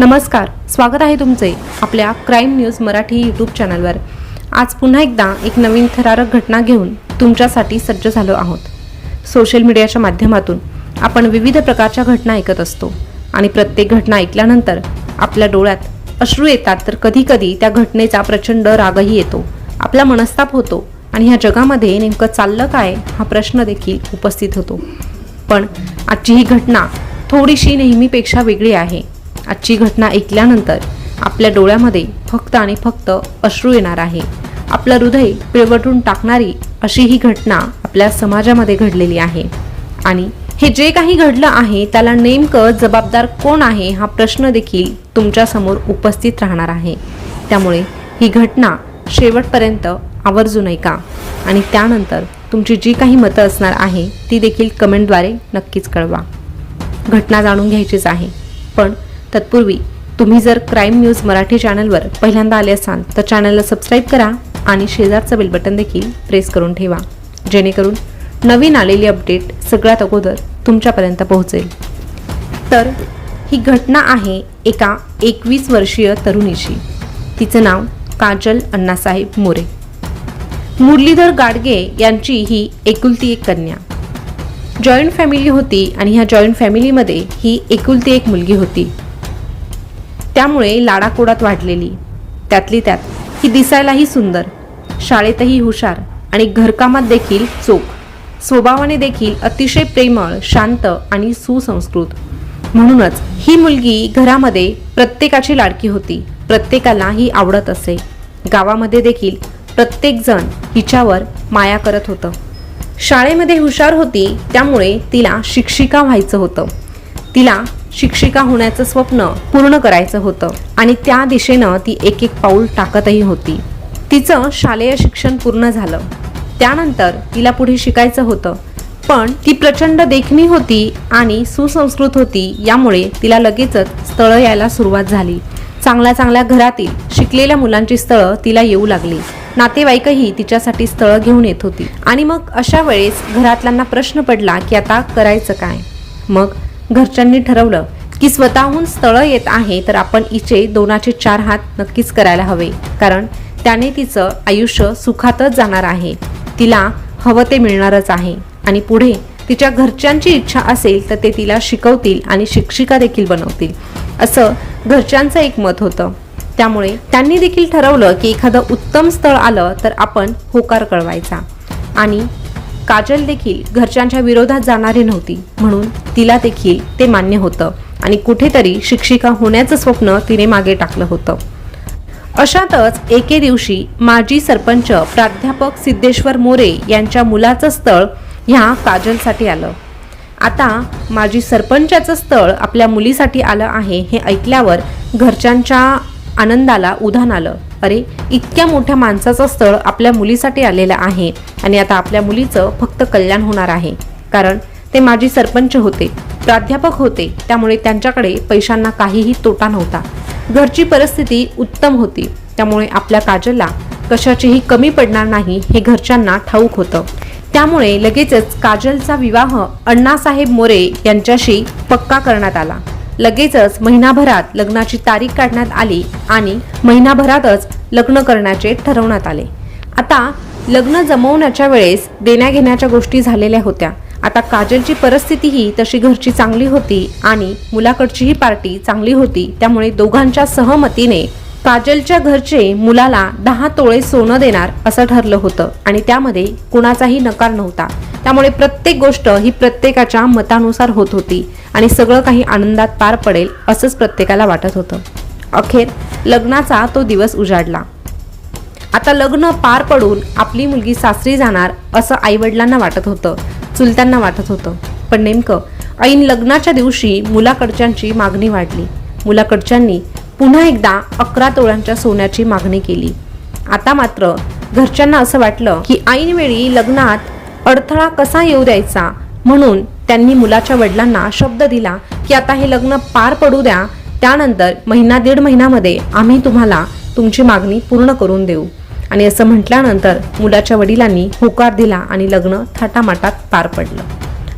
नमस्कार स्वागत आहे तुमचे आपल्या क्राईम न्यूज मराठी यूट्यूब चॅनलवर आज पुन्हा एकदा एक नवीन थरारक घटना घेऊन तुमच्यासाठी सज्ज झालो आहोत. सोशल मीडियाच्या माध्यमातून आपण विविध प्रकारच्या घटना ऐकत असतो आणि प्रत्येक घटना ऐकल्यानंतर आपल्या डोळ्यात अश्रू येतात तर कधीकधी त्या घटनेचा प्रचंड रागही येतो. आपला मनस्ताप होतो आणि ह्या जगामध्ये नेमकं चाललं काय हा प्रश्न देखील उपस्थित होतो. पण आजची ही घटना थोडीशी नेहमीपेक्षा वेगळी आहे. आजची घटना ऐकल्यानंतर आपल्या डोळ्यामध्ये फक्त आणि फक्त अश्रू येणार आहे. आपलं हृदय पिळवटून टाकणारी अशी ही घटना आपल्या समाजामध्ये घडलेली आहे. आणि हे जे काही घडलं आहे त्याला नेमकं जबाबदार कोण आहे हा प्रश्न देखील तुमच्यासमोर उपस्थित राहणार आहे. त्यामुळे ही घटना शेवटपर्यंत आवर्जून ऐका आणि त्यानंतर तुमची जी काही मतं असणार आहे ती देखील कमेंटद्वारे नक्कीच कळवा. घटना जाणून घ्यायचीच आहे. पण तत्पूर्वी तुम्ही जर क्राईम न्यूज मराठी चॅनलवर पहिल्यांदा आले असाल तर चॅनलला सबस्क्राईब करा आणि शेजारचं बेल बटन देखील प्रेस करून ठेवा जेणेकरून नवीन आलेली अपडेट सगळ्यात अगोदर तुमच्यापर्यंत पोहोचेल. तर ही घटना आहे एका एकवीस वर्षीय तरुणीची तिचं नाव काजल अण्णासाहेब मोरे. मुरलीधर गाडगे यांची ही एकुलती एक कन्या. जॉईंट फॅमिली होती आणि ह्या जॉईंट फॅमिलीमध्ये ही एकुलती एक मुलगी होती. त्यामुळे लाडाकोडात वाढलेली. त्यातली त्यात ही दिसायलाही सुंदर शाळेतही हुशार आणि घरकामात देखील चोख. स्वभावाने देखील अतिशय प्रेमळ शांत आणि सुसंस्कृत. म्हणूनच ही मुलगी घरामध्ये प्रत्येकाची लाडकी होती प्रत्येकाला ही आवडत असे. गावामध्ये देखील प्रत्येकजण हिच्यावर माया करत होतं. शाळेमध्ये हुशार होती त्यामुळे तिला शिक्षिका व्हायचं होतं. तिला शिक्षिका होण्याचं स्वप्न पूर्ण करायचं होतं. आणि त्या दिशेनं ती एक एक पाऊल टाकतही होती. तिचं शालेय शिक्षण पूर्ण झालं. त्यानंतर तिला पुढे शिकायचं होतं. पण ती प्रचंड देखणी होती आणि सुसंस्कृत होती यामुळे तिला लगेचच स्थळं यायला सुरुवात झाली. चांगल्या चांगल्या घरातील शिकलेल्या मुलांची स्थळं तिला येऊ लागली. नातेवाईकही तिच्यासाठी स्थळं घेऊन येत होती. आणि मग अशा वेळेस घरातल्यांना प्रश्न पडला की आता करायचं काय? मग घरच्यांनी ठरवलं की स्वतःहून स्थळं येत आहे तर आपण इचे दोनाचे चार हात नक्कीच करायला हवे. कारण त्याने तिचं आयुष्य सुखातच जाणार आहे. तिला हवं ते मिळणारच आहे. आणि पुढे तिच्या घरच्यांची इच्छा असेल तर ते तिला शिकवतील आणि शिक्षिका देखील बनवतील. असं घरच्यांचं एक मत होतं. त्यामुळे त्यांनी देखील ठरवलं की एखादं उत्तम स्थळ आलं तर आपण होकार कळवायचा. आणि काजल देखील घरच्यांच्या विरोधात जाणारी नव्हती. म्हणून तिला देखील ते मान्य होतं आणि कुठेतरी शिक्षिका होण्याचं स्वप्न तिने मागे टाकलं होतं. अशातच एके दिवशी माजी सरपंच प्राध्यापक सिद्धेश्वर मोरे यांच्या मुलाचं स्थळ ह्या काजलसाठी आलं. आता माजी सरपंचाचं स्थळ आपल्या मुलीसाठी आलं आहे हे ऐकल्यावर घरच्यांच्या आनंदाला उधाण आलं. अरे इतक्या मोठ्या माणसाचं स्थळ आपल्या मुलीसाठी आलेलं आहे. आणि आता आपल्या मुलीचं फक्त कल्याण होणार आहे. कारण ते माजी सरपंच होते प्राध्यापक होते त्यामुळे त्यांच्याकडे पैशांना काहीही तोटा नव्हता. घरची परिस्थिती उत्तम होती. त्यामुळे आपल्या काजलला कशाचीही कमी पडणार नाही हे घरच्यांना ठाऊक होतं. त्यामुळे लगेचच काजलचा विवाह अण्णासाहेब मोरे यांच्याशी पक्का करण्यात आला. लगेचच महिनाभरात लग्नाची तारीख काढण्यात आली आणि महिनाभरातच लग्न करण्याचे ठरवण्यात आले. आता लग्न जमवण्याच्या वेळेस देण्याघेण्याच्या गोष्टी झालेल्या होत्या. आता काजलची परिस्थितीही तशी घरची चांगली होती आणि मुलाकडचीही पार्टी चांगली होती. त्यामुळे दोघांच्या सहमतीने काजलच्या घरचे मुलाला दहा तोळे सोनं देणार असं ठरलं होतं आणि त्यामध्ये कुणाचाही नकार नव्हता. त्यामुळे प्रत्येक गोष्ट ही प्रत्येकाच्या मतानुसार होत होती आणि सगळं काही आनंदात पार पडेल असंच प्रत्येकाला वाटत होतं. अखेर लग्नाचा तो दिवस उजाडला. आता लग्न पार पडून आपली मुलगी सासरी जाणार असं आईवडिलांना वाटत होतं चुलत्यांना वाटत होतं. पण नेमकं ऐन लग्नाच्या दिवशी मुलाकडच्यांची मागणी वाढली. मुलाकडच्यांनी पुन्हा एकदा अकरा तोळ्यांच्या सोन्याची मागणी केली. आता मात्र घरच्यांना असं वाटलं की ऐनवेळी लग्नात अडथळा कसा येऊ द्यायचा म्हणून त्यांनी मुलाच्या वडिलांना शब्द दिला की आता हे लग्न पार पडू द्या त्यानंतर महिना दीड महिन्यामध्ये आम्ही तुम्हाला तुमची मागणी पूर्ण करून देऊ. आणि असं म्हटल्यानंतर मुलाच्या वडिलांनी होकार दिला आणि लग्न थाटामाटात पार पडलं.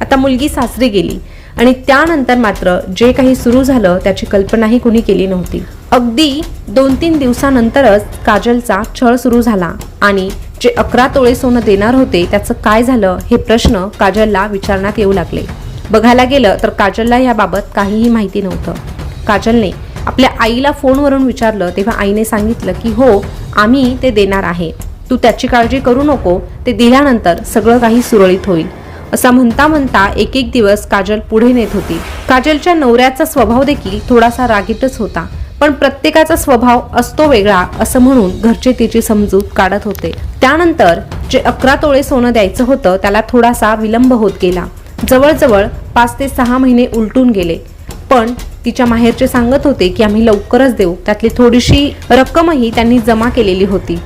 आता मुलगी सासरी गेली आणि त्यानंतर मात्र जे काही सुरू झालं त्याची कल्पनाही कुणी केली नव्हती. अगदी दोन तीन दिवसानंतरच काजलचा छळ सुरू झाला आणि जे अकरा तोळे सोनं देणार होते त्याचं काय झालं हे प्रश्न काजलला विचारण्यात येऊ लागले. बघायला गेलं तर काजलला याबाबत काहीही माहिती नव्हतं. काजलने आपल्या आईला फोनवरून विचारलं तेव्हा आईने सांगितलं की हो आम्ही ते देणार आहे. तू त्याची काळजी करू नको. ते दिल्यानंतर सगळं काही सुरळीत होईल. असा म्हणता म्हणता एक एक दिवस काजल पुढे नेत होती. काजलच्या नवऱ्याचा स्वभाव देखील थोडासा रागीटच होता. पण प्रत्येकाचा स्वभाव असतो वेगळा असं म्हणून घरचे तिची समजूत काढत होते. त्यानंतर जे अकरा तोळे सोनं द्यायचं होतं त्याला थोडासा विलंब होत गेला. जवळजवळ पाच ते सहा महिने उलटून गेले. पण तिच्या माहेरचे सांगत होते की आम्ही लवकरच देऊ. त्यातली थोडीशी रक्कमही त्यांनी जमा केलेली होती.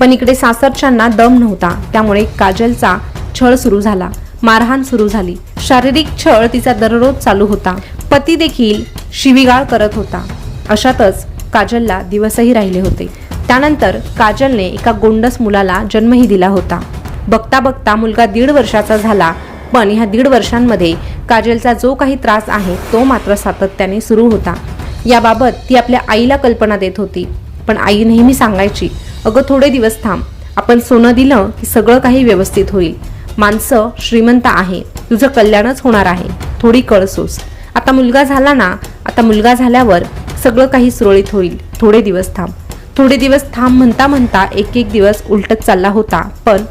पण इकडे सासरच्यांना दम नव्हता. त्यामुळे काजलचा छळ सुरू झाला. मारहाण सुरू झाली. शारीरिक छळ तिचा दररोज चालू होता. पती देखील शिवीगाळ करत होता. अशातच काजलला दिवसही राहिले होते. त्यानंतर काजलने एका गोंडस मुलाला जन्मही दिला होता. बघता बघता मुलगा दीड वर्षाचा झाला पण ह्या दीड वर्षांमध्ये काजलचा जो काही त्रास आहे तो मात्र सातत्याने सुरू होता. याबाबत ती आपल्या आईला कल्पना देत होती. पण आई नेहमी सांगायची अगं थोडे दिवस थांब. आपण सोनं दिलं की सगळं काही व्यवस्थित होईल. माणसं श्रीमंत आहे. तुझं कल्याणच होणार आहे. थोडी कळसोस. आता मुलगा झाला ना आता मुलगा झाल्यावर सगळं काही सुरळीत होईल. थोडे दिवस थांब. थोडे दिवस थांब म्हणता म्हणता एक एक दिवस उलटत चालला होता. पण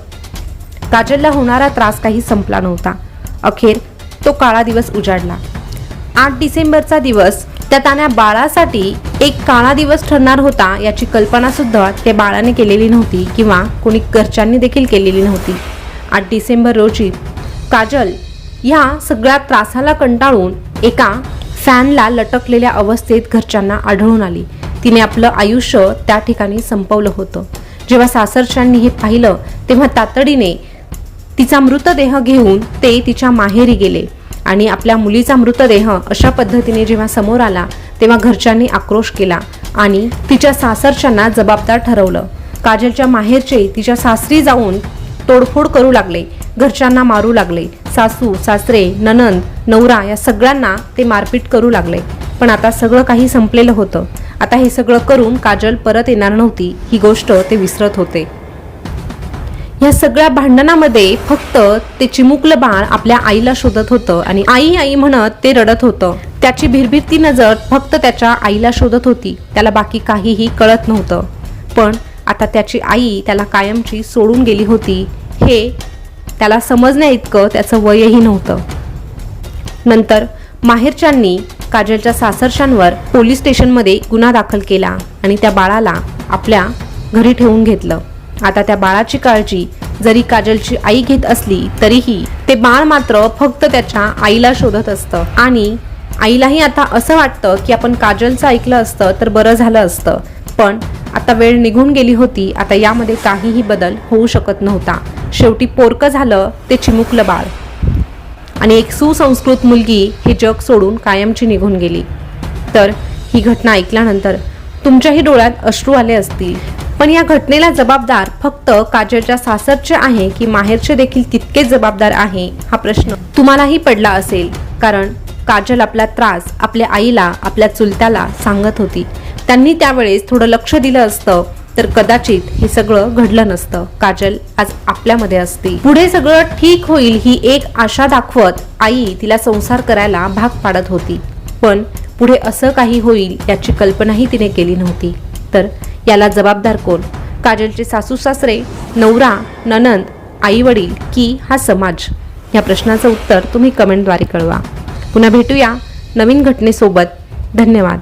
काजलला होणारा त्रास काही संपला नव्हता. अखेर तो काळा दिवस उजाडला. आठ डिसेंबरचा दिवस त्या तान्या बाळासाठी एक काळा दिवस ठरणार होता याची कल्पना सुद्धा त्या बाळाने केलेली नव्हती किंवा कोणी घरच्यांनी देखील केलेली नव्हती. आठ डिसेंबर रोजी काजल ह्या सगळ्या त्रासाला कंटाळून एका फॅनला लटकलेल्या अवस्थेत घरच्यांना आढळून आली. तिने आपलं आयुष्य त्या ठिकाणी संपवलं होतं. जेव्हा सासरच्यांनी हे पाहिलं तेव्हा तातडीने तिचा मृतदेह घेऊन ते तिच्या माहेरी गेले. आणि आपल्या मुलीचा मृतदेह अशा पद्धतीने जेव्हा समोर आला तेव्हा घरच्यांनी आक्रोश केला आणि तिच्या सासरच्यांना जबाबदार ठरवलं. काजलच्या माहेरचे तिच्या सासरी जाऊन तोडफोड करू लागले घरच्यांना मारू लागले. सासू सासरे ननंद नवरा या सगळ्यांना ते मारपीट करू लागले. पण आता सगळं काही संपलेलं होतं. आता हे सगळं करून काजल परत येणार नव्हती ही गोष्ट ते विसरत होते. या सगळ्या भांडणामध्ये फक्त ते चिमुकलं बाळ आपल्या आईला शोधत होतं आणि आई आई म्हणत ते रडत होतं. त्याची भिरभिरती नजर फक्त त्याच्या आईला शोधत होती. त्याला बाकी काहीही कळत नव्हतं. पण आता त्याची आई त्याला कायमची सोडून गेली होती. हे त्याला समजण्या इतकं त्याचं वयही नव्हतं. नंतर माहेरच्यांनी काजलच्या सासरशांवर पोलीस स्टेशनमध्ये गुन्हा दाखल केला आणि त्या बाळाला आपल्या घरी ठेवून घेतलं. आता त्या बाळाची काळजी जरी काजलची आई घेत असली तरीही ते बाळ मात्र फक्त त्याच्या आईला शोधत असतं. आणि आईलाही आता असं वाटतं की आपण काजलचं ऐकलं असतं तर बरं झालं असतं. पण आता वेळ निघून गेली होती आता यामध्ये काहीही बदल होऊ शकत नव्हता. शेवटी पोरकं झालं ते चिमुकलं बाळ. आणि एक सुसंस्कृत मुलगी हे जग सोडून कायमची निघून गेली. तर ही घटना ऐकल्यानंतर तुमच्याही डोळ्यात अश्रू आले असतील. पण या घटनेला जबाबदार फक्त काजलच्या सासरचे आहे की माहेरचे देखील तितकेच जबाबदार आहे हा प्रश्न तुम्हालाही पडला असेल. कारण काजल आपला त्रास आपल्या आईला आपल्या चुलत्याला सांगत होती. त्यांनी त्यावेळेस थोडं लक्ष दिलं असतं तर कदाचित हे सगळं घडलं नसतं. काजल आज आपल्यामध्ये असते पुढे सगळं ठीक होईल ही एक आशा दाखवत आई तिला संसार करायला भाग पाडत होती. पण पुढे असं काही होईल याची कल्पनाही तिने केली नव्हती. तर याला जबाबदार कोण? काजलचे सासू सासरे नवरा ननंद आई वडील की हा समाज? या प्रश्नाचं उत्तर तुम्ही कमेंटद्वारे कळवा. पुन्हा भेटूया नवीन घटनेसोबत. धन्यवाद.